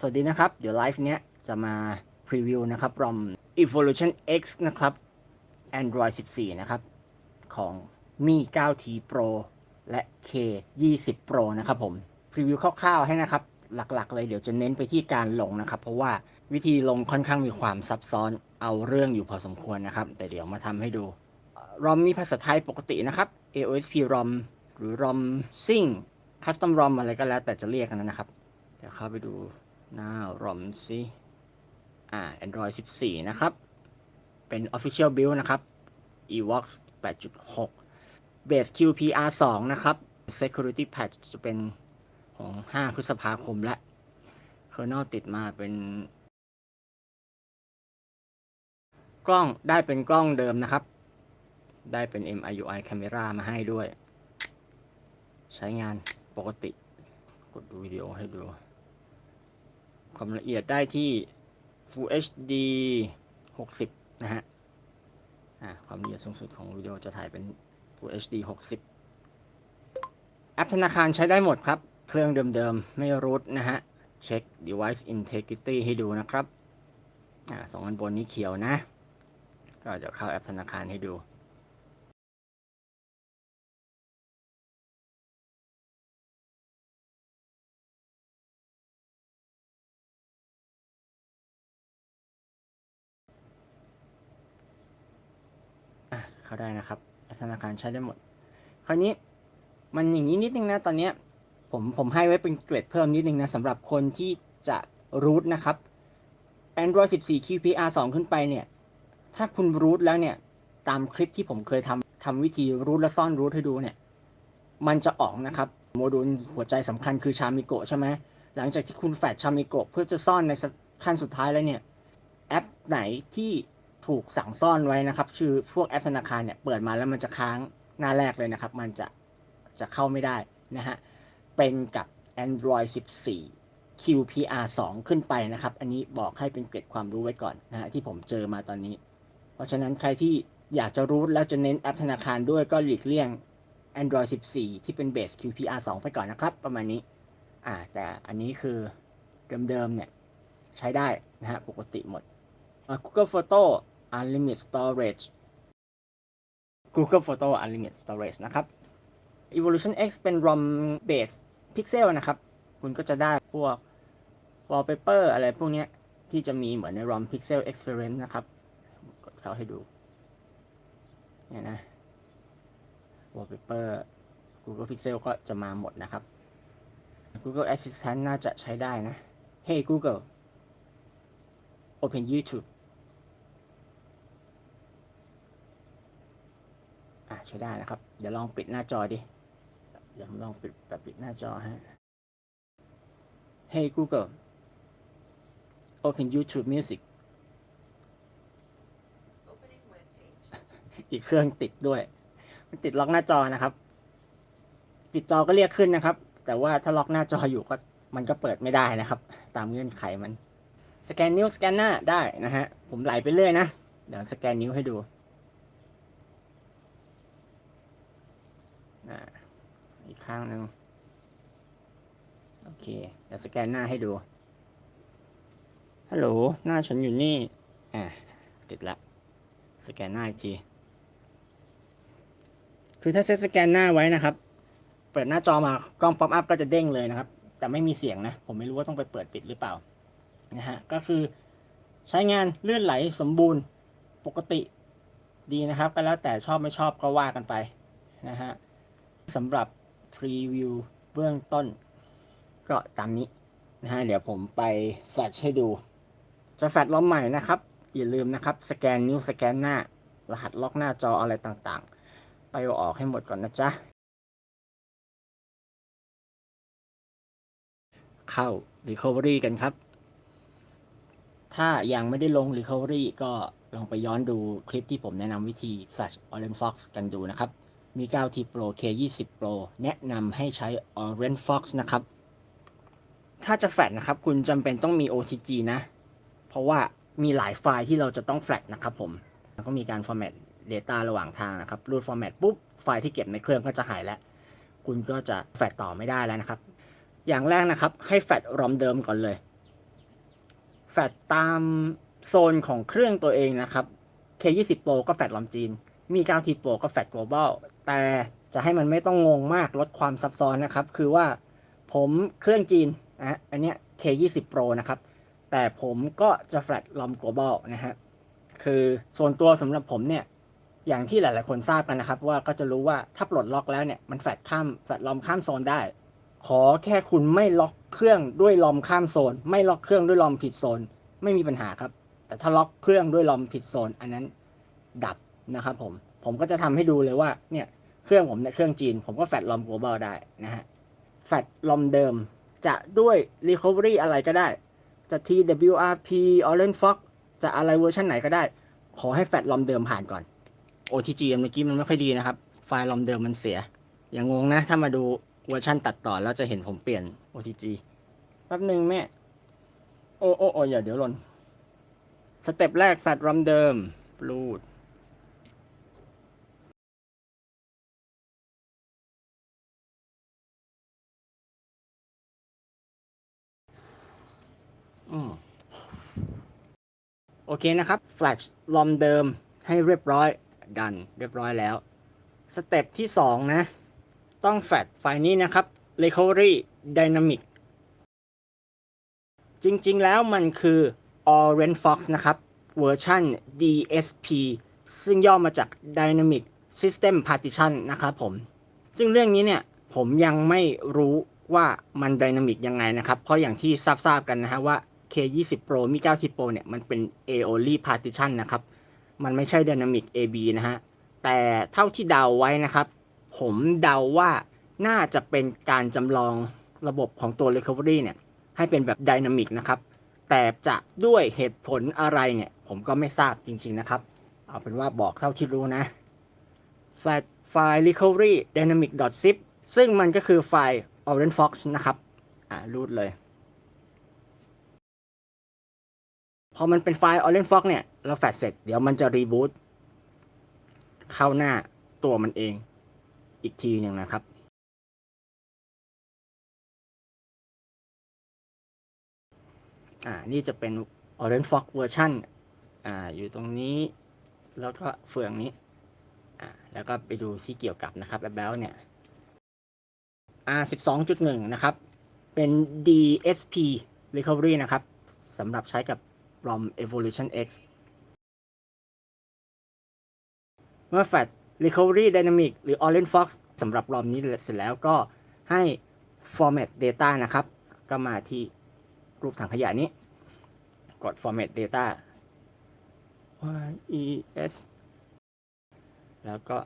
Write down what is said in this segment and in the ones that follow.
สวัสดีนะครับ เดี๋ยวไลฟ์เนี้ยจะมาพรีวิวนะครับ ROM Evolution X นะครับ Android 14 นะครับ ของ Mi 9T Pro และ K 20 Pro นะครับผม พรีวิวคร่าวๆให้นะครับ หลักๆ เลยเดี๋ยวจะเน้นไปที่การลงนะครับ เพราะว่าวิธีลงค่อนข้างมีความซับซ้อนเอาเรื่องอยู่พอสมควรนะครับ แต่เดี๋ยวมาทำให้ดู ROM มีภาษาไทยปกตินะครับ AOSP ROM หรือ ROM Sync Custom ROM อะไรก็แล้วแต่จะเรียกกันนะครับ เดี๋ยวเข้าไปดู หน้า ROM ซิอ่า Android 14 นะครับ เป็น Official Build นะครับ evox 8.6 Base QPR 2 นะครับ Security Patch จะเป็นของ 5 พฤษภาคมและ Kernel ติดมาเป็น กล้องได้เป็นกล้องเดิมนะครับ ได้เป็น MIUI Camera มาให้ด้วย ใช้งานปกติ กดดูวิดีโอให้ดู ความละเอียดได้ที่ Full HD 60 นะฮะความละเอียดสูงสุดของวิดีโอจะถ่ายเป็น Full HD 60 แอปธนาคารใช้ได้หมดครับ เครื่องเดิมๆ ไม่รูทนะฮะ เช็ค device integrity ให้ดูนะครับอ่าสองอันบนนี้เขียวนะ ก็เดี๋ยวเข้าแอปธนาคารให้ดู เข้าได้นะครับธนาคารใช้ได้หมด คราวนี้มันอย่างนี้นิดนึงนะตอนเนี้ผมผมให้ไว้เป็นเกรดเพิ่มนิดนึงนะสำหรับคนที่จะรูทนะครับ Android 14 QPR 2 ขึ้นไปเนี่ย ถ้าคุณรูทแล้วเนี่ย ตามคลิปที่ผมเคยทำทำวิธีรูทและซ่อนรูทให้ดูเนี่ย มันจะออกนะครับ โมดูลหัวใจสำคัญคือชามิโกะใช่ไหมหลังจากที่คุณแฟดชามิโกะเพื่อจะซ่อนในขั้นสุดท้ายแล้วเนี่ย แอปไหนที่ ถูกสั่งซ่อนไว้นะครับ ชื่อพวกแอปธนาคารเนี่ยเปิดมาแล้วมันจะค้างหน้าแรกเลยนะครับ มันจะจะเข้าไม่ได้นะฮะ เป็นกับ Android 14 QPR 2 ขึ้นไปนะครับ อันนี้บอกให้เป็นเกร็ดความรู้ไว้ก่อนนะฮะที่ผมเจอมาตอนนี้ เพราะฉะนั้นใครที่อยากจะรู้แล้วจะเน้นแอปธนาคารด้วยก็หลีกเลี่ยง Android 14 ที่เป็นเบส QPR 2 ไปก่อนนะครับ ประมาณนี้ อ่า แต่อันนี้คือเดิมๆเนี่ย ใช้ได้นะฮะ ปกติหมด Google Photo Unlimited Storage Google Photo Unlimited Storage นะครับ Evolution X เป็น ROM base Pixel นะครับ คุณก็จะได้พวก wallpaper อะไรพวกนี้ที่จะมีเหมือนใน ROM Pixel Experience นะครับ กดเข้าให้ดูเนี่ยนะ wallpaper Google Pixel ก็จะมาหมดนะครับ Google Assistant น่าจะใช้ได้นะ Hey Google Open YouTube อะใช้ได้นะครับ เดี๋ยวลองปิดหน้าจอดิ เดี๋ยวผมลองปิดแบบปิดหน้าจอฮะ Hey Google Open YouTube Music อีกเครื่องติดด้วย มันติดล็อกหน้าจอนะครับ ปิดจอก็เรียกขึ้นนะครับ แต่ว่าถ้าล็อกหน้าจออยู่ก็มันก็เปิดไม่ได้นะครับ ตามเงื่อนไขมัน สแกนนิ้วสแกนหน้าได้นะฮะ ผมไหลไปเรื่อยนะ เดี๋ยวสแกนนิ้วให้ดูอ่า อีกข้างหนึ่งโอเคเดี๋ยวสแกนหน้าให้ดูฮัลโหลหน้าฉันอยู่นี่อ่าติดละสแกนหน้าอีกทีคือถ้าเซตสแกนหน้าไว้นะครับ เปิดหน้าจอมากล้องป๊อปอัพก็จะเด้งเลยนะครับ แต่ไม่มีเสียงนะ ผมไม่รู้ว่าต้องไปเปิดปิดหรือเปล่านะฮะก็คือใช้งานเลื่อนไหลสมบูรณ์ปกติดีนะครับ ก็แล้วแต่ชอบไม่ชอบก็ว่ากันไปนะฮะสำหรับ รีวิวเบื้องต้น ก็ตามนี้นะฮะเดี๋ยวผมไปแฟลชให้ดูจะแฟลชล้อมใหม่นะครับ อย่าลืมนะครับ สแกนนิ้วสแกนหน้า รหัสล็อกหน้าจออะไรต่างๆ ไปเอาออกให้หมดก่อนนะจ๊ะ เข้า Recovery กันครับ ถ้ายังไม่ได้ลง Recovery ก็ลองไปย้อนดูคลิปที่ผมแนะนำวิธี Flash Orange Fox กันดูนะครับ มี 9T Pro K20 Pro แนะนำให้ใช้ Orange Fox นะครับ ถ้าจะแฟลชนะครับ คุณจำเป็นต้องมี OTG นะ เพราะว่ามีหลายไฟล์ที่เราจะต้องแฟลชนะครับผมแล้วก็มีการ format data ระหว่างทางนะครับรูด format ปุ๊บ ไฟล์ที่เก็บในเครื่องก็จะหายแล้ว คุณก็จะแฟลชต่อไม่ได้แล้วนะครับ อย่างแรกนะครับ ให้แฟลชรอมเดิมก่อนเลย แฟลชตามโซนของเครื่องตัวเองนะครับ K20 Pro ก็แฟลชลอมจีน มี 9T Pro ก็แฟลช global แต่จะให้มันไม่ต้องงงมากลดความซับซ้อนนะครับ คือว่าผมเครื่องจีนนะอันเนี้ย K20 Pro นะครับ แต่ผมก็จะแฟลชลอม global นะฮะคือส่วนตัวสำหรับผมเนี่ยอย่างที่หลาย ๆ คนทราบกันนะครับ ว่าก็จะรู้ว่าถ้าปลดล็อกแล้วเนี่ยมันแฟลชข้ามแฟลชลอมข้ามโซนได้ ขอแค่คุณไม่ล็อกเครื่องด้วยลอมข้ามโซน ไม่ล็อกเครื่องด้วยลอมผิดโซน ไม่มีปัญหาครับ แต่ถ้าล็อกเครื่องด้วยลอมผิดโซน อันนั้นดับ นะครับผมผมก็จะทำให้ดูเลยว่าเนี่ยเครื่องผมเนี่ยเครื่องจีน ผมก็แฟลชลอม global ได้นะฮะแฟลชลอมเดิมจะด้วย recovery อะไรก็ได้ จะ TWRP Orange Fox จะอะไรเวอร์ชันไหนก็ได้ ขอให้แฟลชลอมเดิมผ่านก่อน OTG เมื่อกี้มันไม่ค่อยดีนะครับ ไฟล์ลอมเดิมมันเสีย อย่างงงนะ ถ้ามาดูเวอร์ชันตัดต่อแล้วจะเห็นผมเปลี่ยน OTG แป๊บหนึ่งแม่ โอ้โอ้โอ้อย่าเดี๋ยวหล่นสเต็ปแรกแฟลชลอมเดิมรูด อืมโอเคนะครับแฟลชลอมเดิมให้เรียบร้อยดันเรียบร้อยแล้ว สเต็ปที่2นะ ต้องแฟลชไฟล์นี้นะครับ Recovery Dynamic จริงๆแล้วมันคือ Orange Fox นะครับเวอร์ชัน DSP ซึ่งย่อมาจาก Dynamic System Partition นะครับผม ซึ่งเรื่องนี้เนี่ยผมยังไม่รู้ว่ามัน Dynamic ยังไงนะครับ เพราะอย่างที่ทราบๆกันนะฮะว่า K20 Pro มี 90 Pro เนี่ย มันเป็น AOLI Partition นะครับ มันไม่ใช่ Dynamic AB นะฮะ แต่เท่าที่เดาไว้นะครับ ผมเดาว่าน่าจะเป็นการจำลองระบบของตัว Recovery เนี่ย ให้เป็นแบบ Dynamic นะครับ แต่จะด้วยเหตุผลอะไรเนี่ย ผมก็ไม่ทราบจริง ๆ นะครับ เอาเป็นว่าบอกเท่าที่รู้นะ ไฟล์ไฟล์ recovery dynamic zip ซึ่งมันก็คือไฟล์ orange fox นะครับ อ่ารูดเลย พอมันเป็นไฟล์ orange fox เนี่ย เราแฟลชเสร็จ เดี๋ยวมันจะรีบูตเข้าหน้าตัวมันเองอีกทีหนึ่งนะครับอ่านี่จะเป็น Orange Fox เวอร์ชันอ่าอยู่ตรงนี้แล้วก็เฟืองนี้อ่าแล้วก็ไปดูที่เกี่ยวกับนะครับแบลเนี่ย R 12.1 นะครับ เป็น DSP Recovery นะครับสำหรับใช้กับ ROM Evolution X เมื่อ Fat Recovery Dynamic หรือ Orange Fox สำหรับ ROM นี้เสร็จแล้วก็ให้ Format Data นะครับ ก็มาที่รูปถังขยะนี้ กด format data yes แล้วก็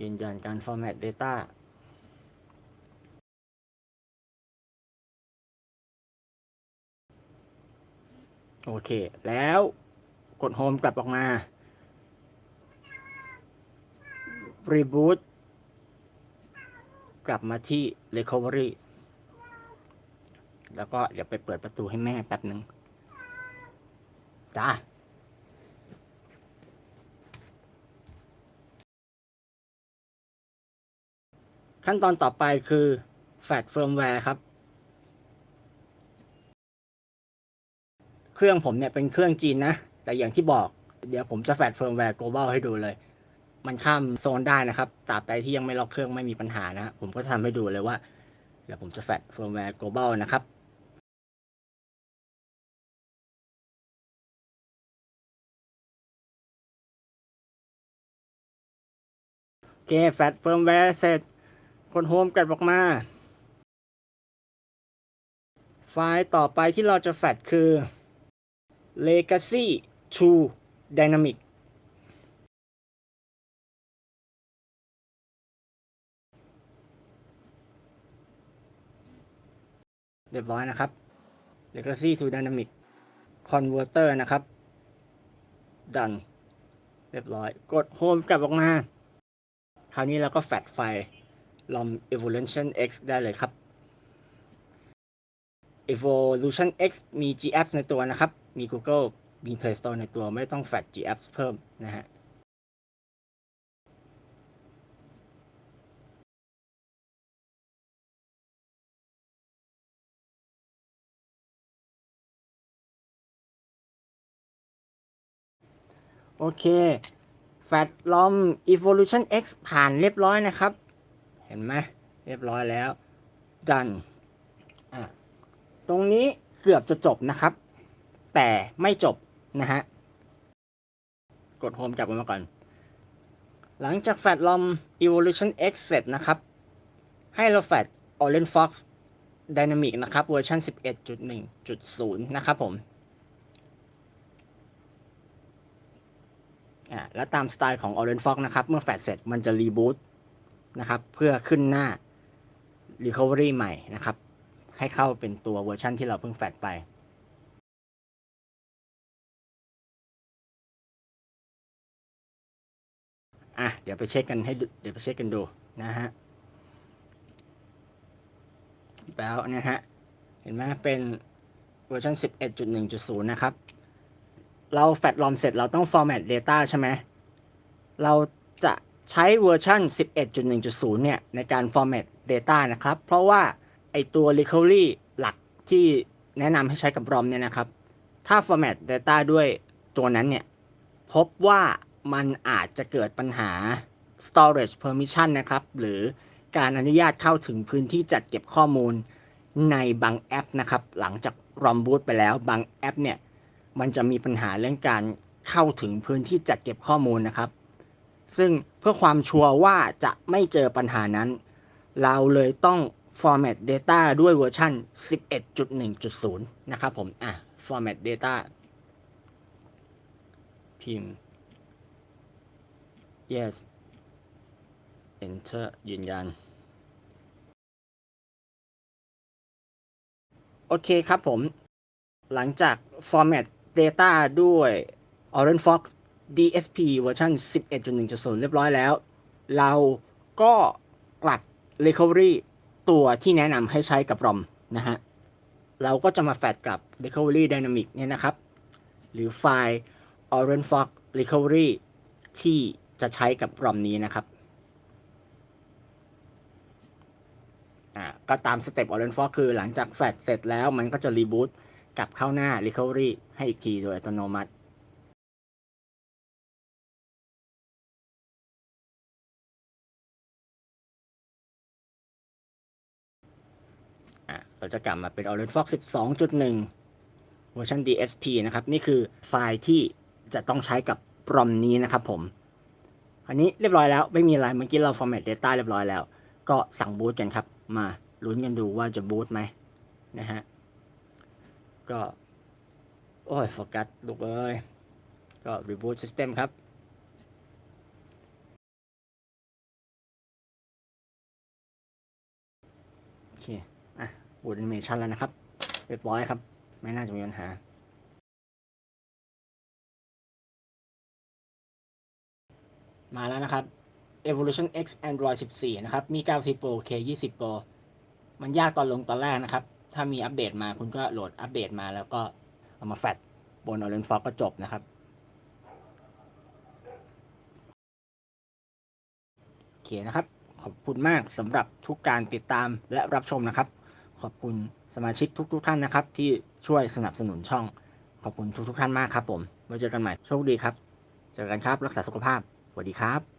ยืนยันการ format data โอเค แล้วกด home กลับออกมา reboot กลับมาที่ recovery แล้วก็เดี๋ยวไปเปิดประตูให้แม่แป๊บหนึ่งจ้าขั้นตอนต่อไปคือ แฟลชเฟิร์มแวร์ครับ เครื่องผมเนี่ยเป็นเครื่องจีนนะ แต่อย่างที่บอก เดี๋ยวผมจะแฟลชเฟิร์มแวร์ global ให้ดูเลย มันข้ามโซนได้นะครับตราบใดที่ยังไม่ล็อกเครื่องไม่มีปัญหานะ ผมก็ทำให้ดูเลยว่า เดี๋ยวผมจะแฟลชเฟิร์มแวร์ global นะครับโอเคแฟลชเฟิร์มแวร์เสร็จกดโฮมกลับออกมา ไฟล์ต่อไปที่เราจะแฟลชคือ legacy to dynamic เรียบร้อยนะครับ legacy to dynamic converter นะครับ done เรียบร้อย กดโฮมกลับออกมา คราวนี้เราก็แฟลชไฟล์ LOM Evolution X ได้เลยครับ Evolution X มี GS ในตัวนะครับ มี Google มี Play Store ในตัวไม่ต้องแฟลช GApps เพิ่มนะฮะโอเค แฟตลอม evolution x ผ่านเรียบร้อยนะครับ เห็นไหมเรียบร้อยแล้ว ดัน ตรงนี้เกือบจะจบนะครับ แต่ไม่จบนะฮะ กดโฮมกลับมาก่อน หลังจากแฟตลอม evolution x เสร็จนะครับ ให้เราแฟต orange fox dynamic นะครับเวอร์ชัน11.1.0 นะครับผมอ่าแล้วตามสไตล์ของ Orange Fox นะครับ เมื่อแฟลชเสร็จมันจะรีบูตนะครับ เพื่อขึ้นหน้า Recovery ใหม่นะครับ ให้เข้าเป็นตัวเวอร์ชันที่เราเพิ่งแฟลชไป อะเดี๋ยวไปเช็คกันให้เดี๋ยวไปเช็คกันดูนะฮะแล้วนะฮะเห็นไหมเป็นเวอร์ชัน11.1.0 นะครับ เราแฟตลอมเสร็จเราต้อง format data ใช่ไหมเราจะใช้เวอร์ชัน11.1.0 เนี่ย ในการ format data นะครับ เพราะว่าไอตัว recovery หลักที่แนะนำให้ใช้กับ ROM เนี่ยนะครับ ถ้า format data ด้วยตัวนั้นเนี่ย พบว่า มันอาจจะเกิดปัญหา storage permission นะครับ หรือการอนุญาตเข้าถึงพื้นที่จัดเก็บข้อมูลในบางแอปนะครับ หลังจาก ROM boot ไปแล้วบางแอปเนี่ย มันจะมีปัญหาเรื่องการเข้าถึงพื้นที่จัดเก็บข้อมูลนะครับ ซึ่งเพื่อความชัวร์ว่าจะไม่เจอปัญหานั้น เราเลยต้อง format data ด้วยเวอร์ชัน11.1.0 นะครับผม อะ format data พิมพ์ yes enter ยืนยัน โอเคครับผม หลังจาก format data ด้วย Orange Fox DSP เวอร์ชัน11.1.0 เรียบร้อยแล้ว เราก็กลับ recovery ตัวที่แนะนำให้ใช้กับ ROM นะฮะ เราก็จะมาแฟดกับ recovery dynamic เนี่ยนะครับ หรือไฟล์ Orange Fox recovery ที่ จะใช้กับ ROM นี้นะครับอ่าก็ตามสเต็ป Orange Fox คือหลังจากแฟลชเสร็จแล้วมันก็จะรีบูตกลับเข้าหน้า Recovery ให้อีกทีโดยอัตโนมัติอะเราจะกลับมาเป็น Orange Fox 12.1 เวอร์ชัน DSP นะครับ นี่คือไฟล์ที่จะต้องใช้กับปรอมนี้นะครับผม อันนี้เรียบร้อยแล้วไม่มีอะไรเมื่อกี้เรา format data เรียบร้อยแล้ว ก็สั่งบูตกันครับ มาลุ้นกันดูว่าจะบูตไหมนะฮะ ก็ โอ้ยโฟกัสลูกเอ้ย ก็ reboot system ครับโอเค อะบูต animation แล้วนะครับ เรียบร้อยครับ ไม่น่าจะมีปัญหา มาแล้วนะครับ Evolution X Android 14 นะครับ มี9 Pro K 20 Pro มันยากตอนลงตอนแรกนะครับ ถ้ามีอัปเดตมาคุณก็โหลดอัปเดตมาแล้วก็เอามาแฟดบน Orange Fox ก็จบนะครับ โอเคนะครับ ขอบคุณมากสำหรับทุกการติดตามและรับชมนะครับ ขอบคุณสมาชิกทุกๆท่านนะครับ ที่ช่วยสนับสนุนช่อง ขอบคุณทุกๆท่านมากครับผมไว้เจอกันใหม่โชคดีครับ เจอกันครับรักษาสุขภาพ สวัสดีครับ